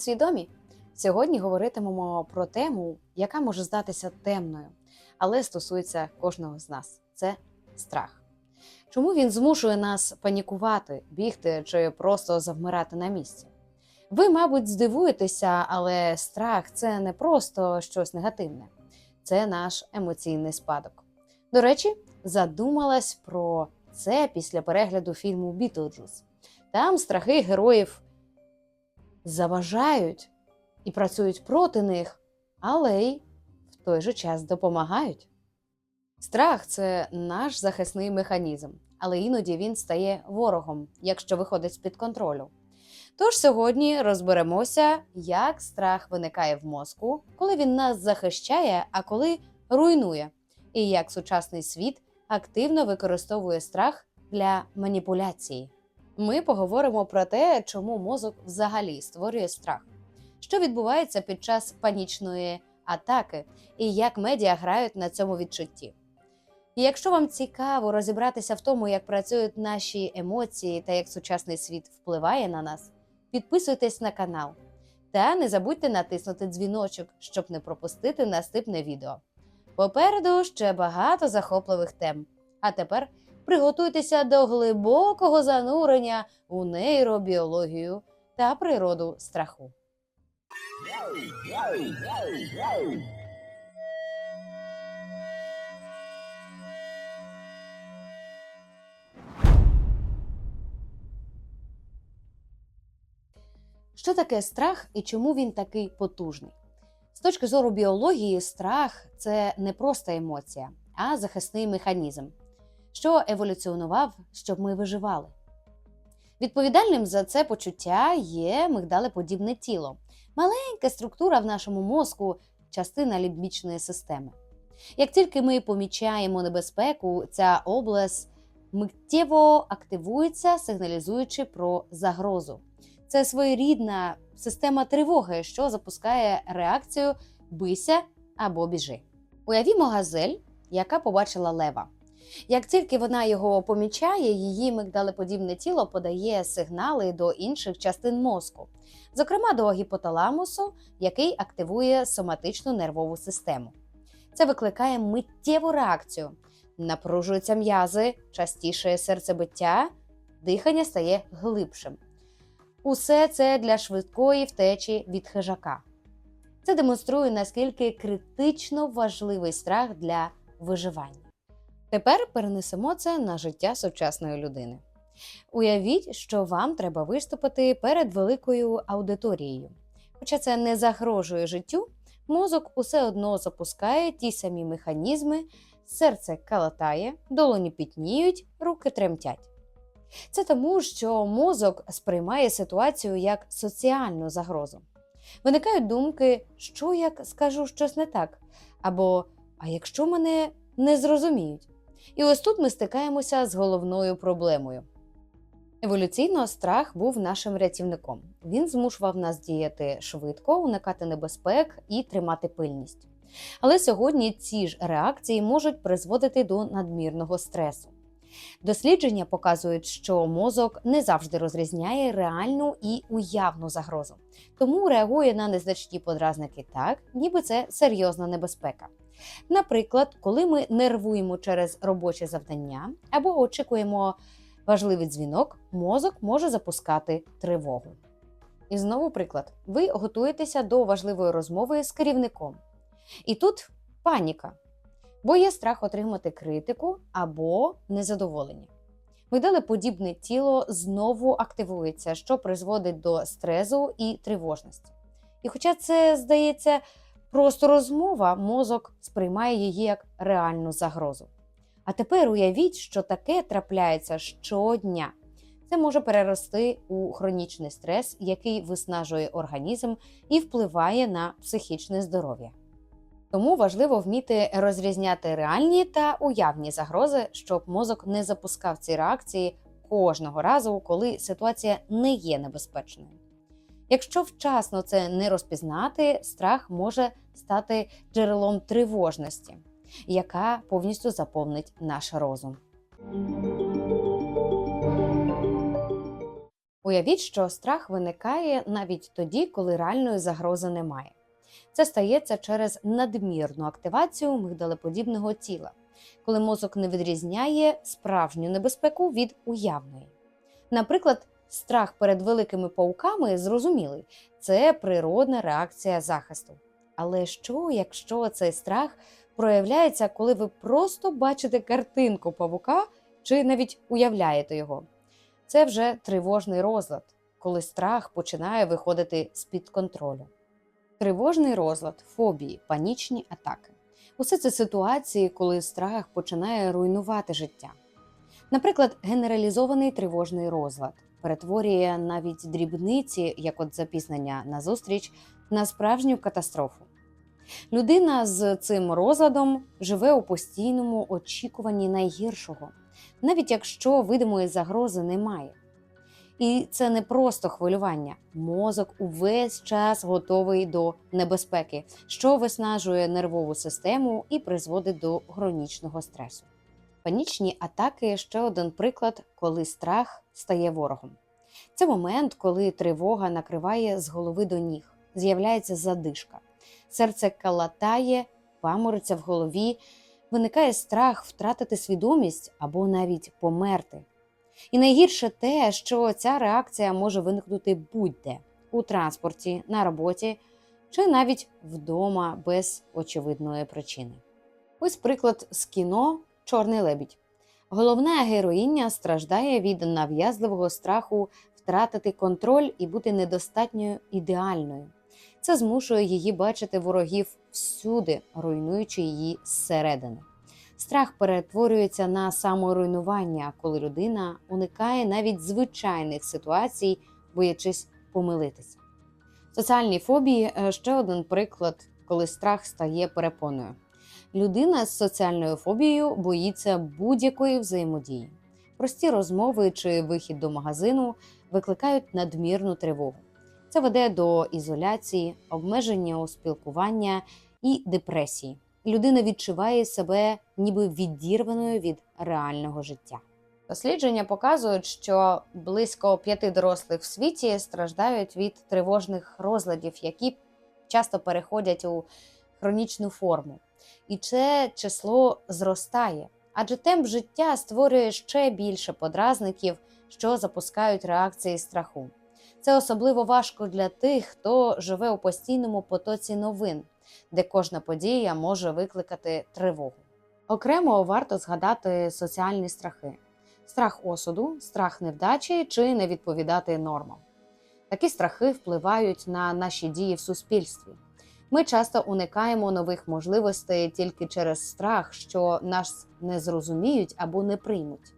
Привіт, свідомі! Сьогодні говоритимемо про тему, яка може здатися темною, але стосується кожного з нас це страх. Чому він змушує нас панікувати, бігти чи просто завмирати на місці? Ви, мабуть, здивуєтеся, але страх це не просто щось негативне, це наш емоційний спадок. До речі, задумалась про це після перегляду фільму Бітлджус. Там страхи героїв заважають і працюють проти них, але й в той же час допомагають. Страх це наш захисний механізм, але іноді він стає ворогом, якщо виходить з-під контролю. Тож сьогодні розберемося, як страх виникає в мозку, коли він нас захищає, а коли руйнує, і як сучасний світ активно використовує страх для маніпуляції. Ми поговоримо про те, чому мозок взагалі створює страх, що відбувається під час панічної атаки, і як медіа грають на цьому відчутті. І якщо вам цікаво розібратися в тому, як працюють наші емоції та як сучасний світ впливає на нас, підписуйтесь на канал та не забудьте натиснути дзвіночок, щоб не пропустити наступне відео. Попереду ще багато захопливих тем. А тепер приготуйтеся до глибокого занурення у нейробіологію та природу страху. Що таке страх і чому він такий потужний? З точки зору біології, страх це не просто емоція, а захисний механізм, що еволюціонував, щоб ми виживали. Відповідальним за це почуття є мигдалеподібне тіло, маленька структура в нашому мозку, частина лімбічної системи. Як тільки ми помічаємо небезпеку, ця область миттєво активується, сигналізуючи про загрозу. Це своєрідна система тривоги, що запускає реакцію бийся або біжи. Уявімо газель, яка побачила лева. Як тільки вона його помічає, її мигдалеподібне тіло подає сигнали до інших частин мозку, зокрема до гіпоталамусу, який активує соматичну нервову систему. Це викликає миттєву реакцію. Напружуються м'язи, частіше серцебиття, дихання стає глибшим. Усе це для швидкої втечі від хижака. Це демонструє, наскільки критично важливий страх для виживання. Тепер перенесемо це на життя сучасної людини. Уявіть, що вам треба виступити перед великою аудиторією. Хоча це не загрожує життю, мозок усе одно запускає ті самі механізми, серце калатає, долоні пітніють, руки тремтять. Це тому, що мозок сприймає ситуацію як соціальну загрозу. Виникають думки, що як скажу щось не так, або а якщо мене не зрозуміють. І ось тут ми стикаємося з головною проблемою. Еволюційно страх був нашим рятівником. Він змушував нас діяти швидко, уникати небезпек і тримати пильність. Але сьогодні ці ж реакції можуть призводити до надмірного стресу. Дослідження показують, що мозок не завжди розрізняє реальну і уявну загрозу, тому реагує на незначні подразники так, ніби це серйозна небезпека. Наприклад, коли ми нервуємо через робоче завдання або очікуємо важливий дзвінок, мозок може запускати тривогу. І знову приклад: ви готуєтеся до важливої розмови з керівником. І тут паніка бо є страх отримати критику або незадоволення. Мигдалеподібне тіло знову активується, що призводить до стресу і тривожності. І хоча це здається просто розмова, мозок сприймає її як реальну загрозу. А тепер уявіть, що таке трапляється щодня. Це може перерости у хронічний стрес, який виснажує організм і впливає на психічне здоров'я. Тому важливо вміти розрізняти реальні та уявні загрози, щоб мозок не запускав ці реакції кожного разу, коли ситуація не є небезпечною. Якщо вчасно це не розпізнати, страх може стати джерелом тривожності, яка повністю заповнить наш розум. Уявіть, що страх виникає навіть тоді, коли реальної загрози немає. Це стається через надмірну активацію мигдалеподібного тіла, коли мозок не відрізняє справжню небезпеку від уявної. Наприклад, страх перед великими пауками зрозумілий це природна реакція захисту. Але що, якщо цей страх проявляється, коли ви просто бачите картинку павука чи навіть уявляєте його? Це вже тривожний розлад, коли страх починає виходити з-під контролю. Тривожний розлад, фобії, панічні атаки. Усе це ситуації, коли страх починає руйнувати життя. Наприклад, генералізований тривожний розлад перетворює навіть дрібниці, як от запізнення на зустріч, на справжню катастрофу. Людина з цим розладом живе у постійному очікуванні найгіршого, навіть якщо видимої загрози немає. І це не просто хвилювання. Мозок увесь час готовий до небезпеки, що виснажує нервову систему і призводить до хронічного стресу. Панічні атаки ще один приклад, коли страх стає ворогом. Це момент, коли тривога накриває з голови до ніг, з'являється задишка, серце калатає, памориться в голові, виникає страх втратити свідомість або навіть померти. І найгірше те, що ця реакція може виникнути будь-де у транспорті, на роботі чи навіть вдома без очевидної причини. Ось приклад з кіно Чорний лебідь. Головна героїня страждає від нав'язливого страху втратити контроль і бути недостатньо ідеальною. Це змушує її бачити ворогів всюди, руйнуючи її зсередини. Страх перетворюється на саморуйнування, коли людина уникає навіть звичайних ситуацій, боячись помилитися. Соціальні фобії е, ще один приклад, коли страх стає перепоною. Людина з соціальною фобією боїться будь-якої взаємодії. Прості розмови чи вихід до магазину викликають надмірну тривогу. Це веде до ізоляції, обмеження у спілкування і депресії. Людина відчуває себе ніби відірваною від реального життя. Дослідження показують, що близько п'яти дорослих в світі страждають від тривожних розладів, які часто переходять у хронічну форму. І це число зростає, адже темп життя створює ще більше подразників, що запускають реакції страху. Це особливо важко для тих, хто живе у постійному потоці новин, де кожна подія може викликати тривогу. Окремо варто згадати соціальні страхи: страх осуду, страх невдачі чи не відповідати нормам. Такі страхи впливають на наші дії в суспільстві. Ми часто уникаємо нових можливостей тільки через страх, що нас не зрозуміють або не приймуть.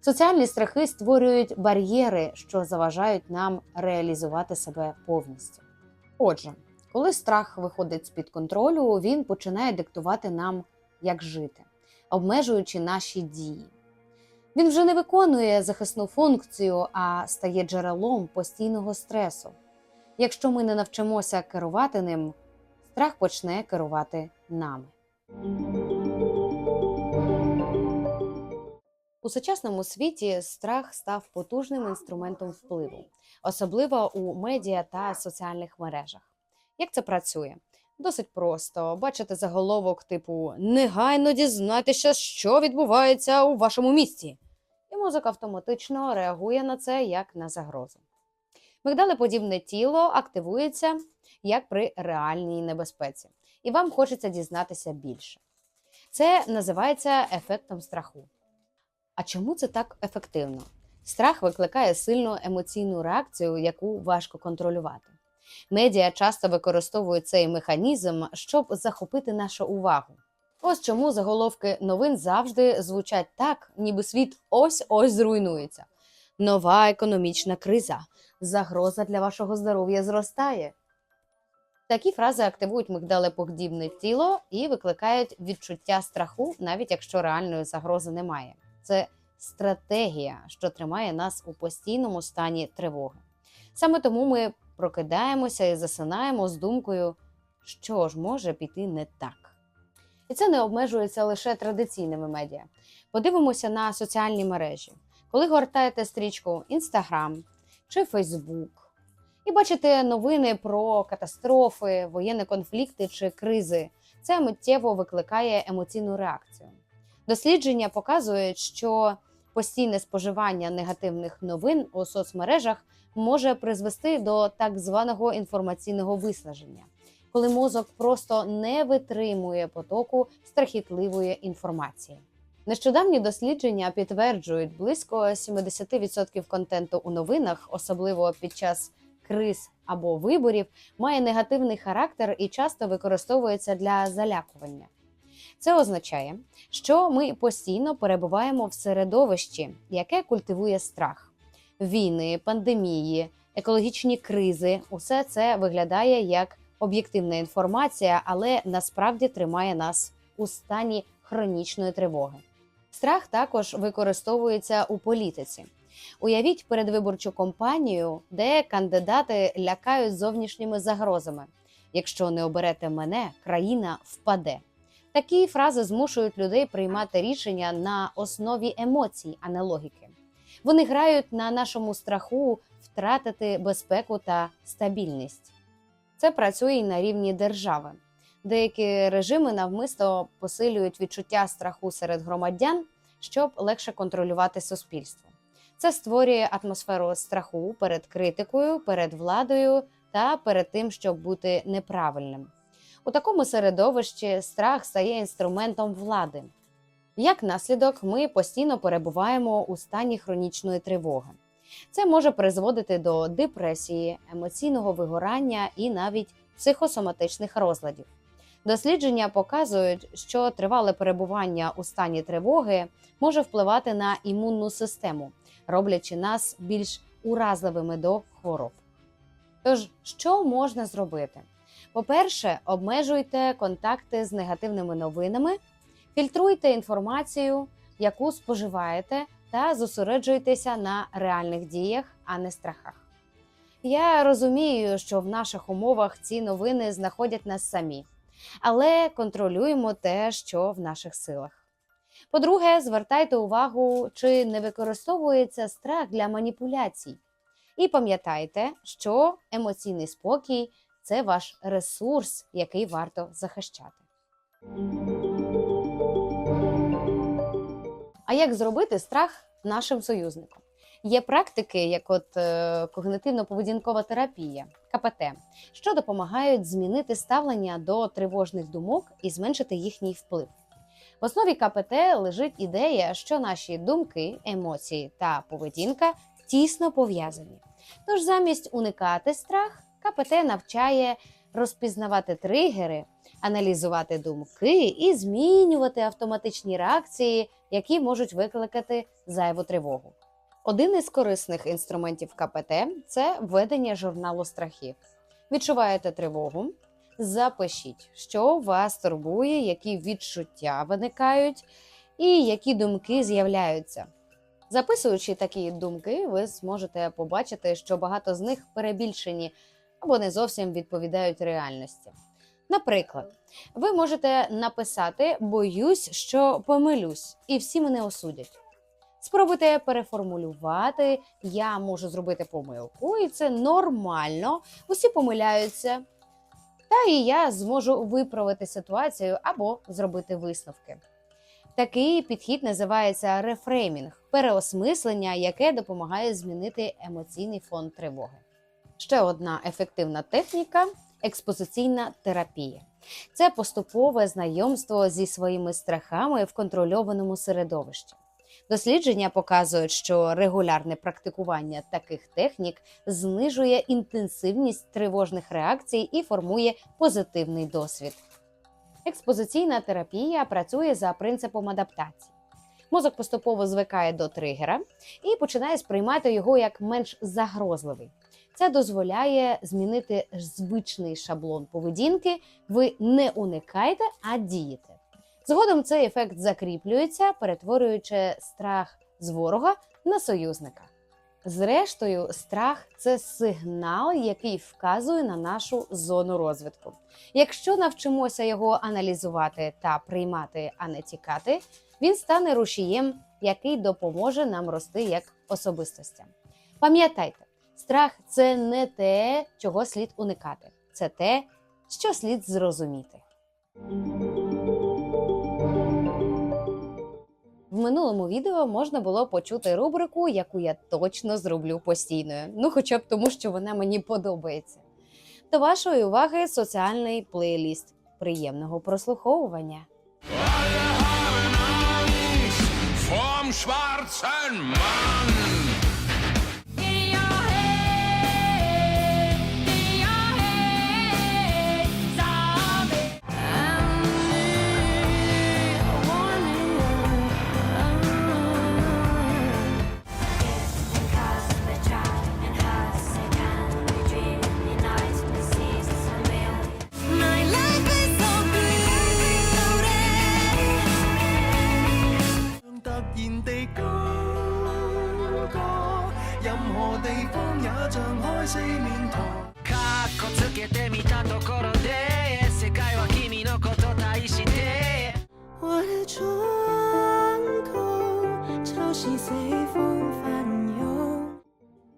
Соціальні страхи створюють бар'єри, що заважають нам реалізувати себе повністю. Отже, коли страх виходить з-під контролю, він починає диктувати нам, як жити, обмежуючи наші дії. Він вже не виконує захисну функцію, а стає джерелом постійного стресу. Якщо ми не навчимося керувати ним, страх почне керувати нами. У сучасному світі страх став потужним інструментом впливу, особливо у медіа та соціальних мережах. Як це працює? Досить просто бачите заголовок типу Негайно дізнайтеся, що відбувається у вашому місті. І мозок автоматично реагує на це як на загрозу. Мигдалеподібне тіло активується як при реальній небезпеці, і вам хочеться дізнатися більше. Це називається ефектом страху. А чому це так ефективно? Страх викликає сильну емоційну реакцію, яку важко контролювати. Медіа часто використовують цей механізм, щоб захопити нашу увагу. Ось чому заголовки новин завжди звучать так, ніби світ ось-ось зруйнується. Нова економічна криза, загроза для вашого здоров'я зростає. Такі фрази активують мигдалеподібне тіло і викликають відчуття страху, навіть якщо реальної загрози немає. Це стратегія, що тримає нас у постійному стані тривоги. Саме тому ми прокидаємося і засинаємо з думкою, що ж може піти не так. І це не обмежується лише традиційними медіа. Подивимося на соціальні мережі. Коли гортаєте стрічку Instagram, чи Фейсбук, і бачите новини про катастрофи, воєнні конфлікти чи кризи. Це миттєво викликає емоційну реакцію. Дослідження показують, що постійне споживання негативних новин у соцмережах може призвести до так званого інформаційного виснаження, коли мозок просто не витримує потоку страхітливої інформації. Нещодавні дослідження підтверджують близько 70% контенту у новинах, особливо під час криз або виборів, має негативний характер і часто використовується для залякування. Це означає, що ми постійно перебуваємо в середовищі, яке культивує страх. Війни, пандемії, екологічні кризи усе це виглядає як об'єктивна інформація, але насправді тримає нас у стані хронічної тривоги. Страх також використовується у політиці. Уявіть передвиборчу кампанію, де кандидати лякають зовнішніми загрозами. Якщо не оберете мене, країна впаде. Такі фрази змушують людей приймати рішення на основі емоцій, а не логіки. Вони грають на нашому страху втратити безпеку та стабільність. Це працює і на рівні держави. Деякі режими навмисно посилюють відчуття страху серед громадян, щоб легше контролювати суспільство. Це створює атмосферу страху перед критикою, перед владою та перед тим, щоб бути неправильним. У такому середовищі страх стає інструментом влади. Як наслідок, ми постійно перебуваємо у стані хронічної тривоги. Це може призводити до депресії, емоційного вигорання і навіть психосоматичних розладів. Дослідження показують, що тривале перебування у стані тривоги може впливати на імунну систему, роблячи нас більш уразливими до хвороб. Тож, що можна зробити? По-перше, обмежуйте контакти з негативними новинами, фільтруйте інформацію, яку споживаєте, та зосереджуйтеся на реальних діях, а не страхах. Я розумію, що в наших умовах ці новини знаходять нас самі, але контролюємо те, що в наших силах. По-друге, звертайте увагу, чи не використовується страх для маніпуляцій. І пам'ятайте, що емоційний спокій це ваш ресурс, який варто захищати. А як зробити страх нашим союзником? Є практики, як от е, когнитивно-поведінкова терапія, КПТ, що допомагають змінити ставлення до тривожних думок і зменшити їхній вплив. В основі КПТ лежить ідея, що наші думки, емоції та поведінка тісно пов'язані. Тож замість уникати страх, КПТ навчає розпізнавати тригери, аналізувати думки і змінювати автоматичні реакції, які можуть викликати зайву тривогу. Один із корисних інструментів КПТ це ведення журналу страхів. Відчуваєте тривогу, запишіть, що вас турбує, які відчуття виникають і які думки з'являються. Записуючи такі думки, ви зможете побачити, що багато з них перебільшені або не зовсім відповідають реальності. Наприклад, ви можете написати Боюсь, що помилюсь, і всі мене осудять. Спробуйте переформулювати, я можу зробити помилку, і це нормально. Усі помиляються. Та і я зможу виправити ситуацію або зробити висновки. Такий підхід називається рефреймінг переосмислення, яке допомагає змінити емоційний фон тривоги. Ще одна ефективна техніка експозиційна терапія. Це поступове знайомство зі своїми страхами в контрольованому середовищі. Дослідження показують, що регулярне практикування таких технік знижує інтенсивність тривожних реакцій і формує позитивний досвід. Експозиційна терапія працює за принципом адаптації. Мозок поступово звикає до тригера і починає сприймати його як менш загрозливий. Це дозволяє змінити звичний шаблон поведінки. Ви не уникаєте, а дієте. Згодом цей ефект закріплюється, перетворюючи страх з ворога на союзника. Зрештою, страх це сигнал, який вказує на нашу зону розвитку. Якщо навчимося його аналізувати та приймати, а не тікати, він стане рушієм, який допоможе нам рости як особистостям. Пам'ятайте, Страх це не те, чого слід уникати, це те, що слід зрозуміти. В минулому відео можна було почути рубрику, яку я точно зроблю постійною. Ну, хоча б тому, що вона мені подобається. До вашої уваги соціальний плейліст. Приємного прослуховування. vom schwarzen けてみたところで世界は君のこと対して我的窗口潮汐随风翻涌。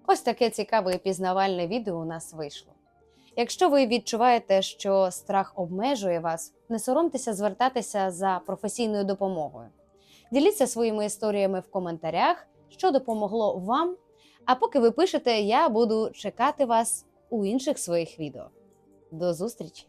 Ось таке цікаве і пізнавальне відео у нас вийшло. Якщо ви відчуваєте, що страх обмежує вас, не соромтеся звертатися за професійною допомогою. Діліться своїми історіями в коментарях, що допомогло вам. А поки ви пишете, я буду чекати вас у інших своїх відео. До зустрічі!